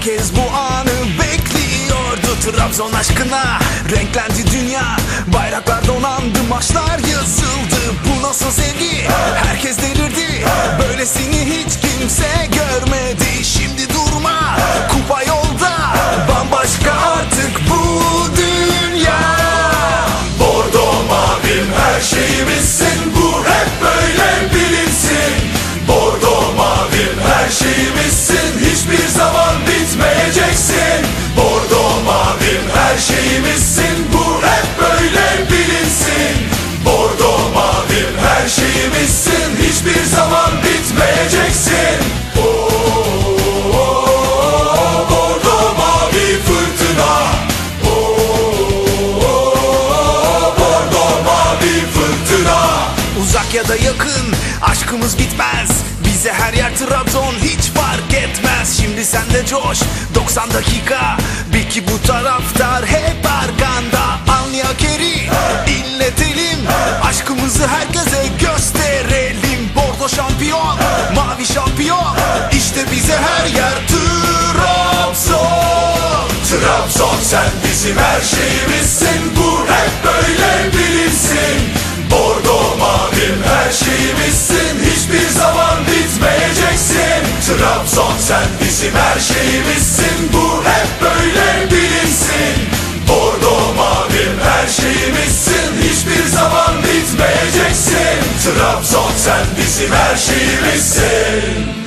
Herkes bu anı bekliyordu Trabzon aşkına. Renklendi dünya Bayraklar donandı maçlar yazıldı. Bu nasıl sevgi Ya da yakın aşkımız bitmez. Bize her yer Trabzon hiç fark etmez. Şimdi sen de coş 90 dakika. Bil ki bu taraftar hep arkanda. Alnya Keri inletelim. Aşkımızı herkese gösterelim. Bordo şampiyon mavi şampiyon. İşte bize her yer Trabzon. Trabzon sen bizim her şeyimizsin. Bu hep böyle bilinsin Trabzon sen bizim her şeyimizsin. Bu hep böyle bilinsin. Bordo mavim her şeyimizsin. Hiçbir zaman bitmeyeceksin. Trabzon sen bizim her şeyimizsin